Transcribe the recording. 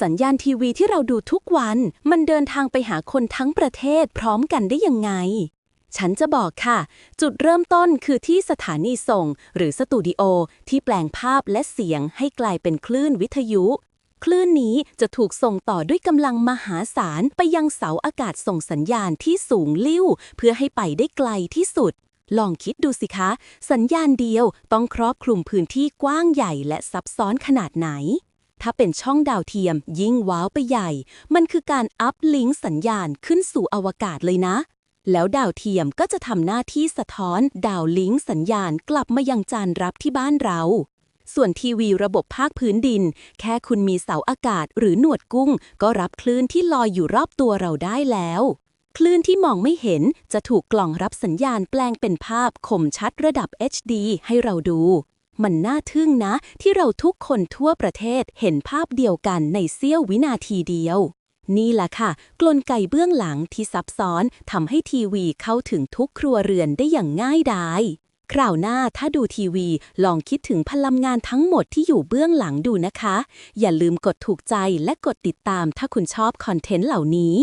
สัญญาณทีวีที่เราดูทุกวัน มันเดินทางไปหาคนทั้งประเทศพร้อมกันได้ยังไง ฉันจะบอกค่ะ จุดเริ่มต้นคือที่สถานีส่ง หรือสตูดิโอที่แปลงภาพและเสียงให้กลายเป็นคลื่นวิทยุ คลื่นนี้จะถูกส่งต่อด้วยกำลังมหาศาลไปยังเสาอากาศส่งสัญญาณที่สูงลิ่วเพื่อให้ไปได้ไกลที่สุดลองคิดดูสิคะ สัญญาณเดียวต้องครอบคลุมพื้นที่กว้างใหญ่และซับซ้อนขนาดไหน ถ้าเป็นช่องดาวเทียมยิ่งว้าวไปใหญ่ มันคือการอัพลิงก์สัญญาณขึ้นสู่อวกาศเลยนะ แล้วดาวเทียมก็จะทำหน้าที่สะท้อนดาวลิงก์สัญญาณกลับมายังจานรับที่บ้านเรา ส่วนทีวีระบบภาคพื้นดิน แค่คุณมีเสาอากาศหรือหนวดกุ้ง ก็รับคลื่นที่ลอยอยู่รอบตัวเราได้แล้วคลื่นที่มองไม่เห็นจะถูกกล่องรับสัญญาณแปลงเป็นภาพคมชัดระดับ HD ให้เราดู มันน่าทึ่งนะ ที่เราทุกคนทั่วประเทศเห็นภาพเดียวกันในเสี้ยววินาทีเดียว นี่แหละค่ะ กลไกเบื้องหลังที่ซับซ้อนทำให้ทีวีเข้าถึงทุกครัวเรือนได้อย่างง่ายดายคราวหน้าถ้าดูทีวีลองคิดถึงพลังงานทั้งหมดที่อยู่เบื้องหลังดูนะคะ อย่าลืมกดถูกใจและกดติดตามถ้าคุณชอบคอนเทนต์เหล่านี้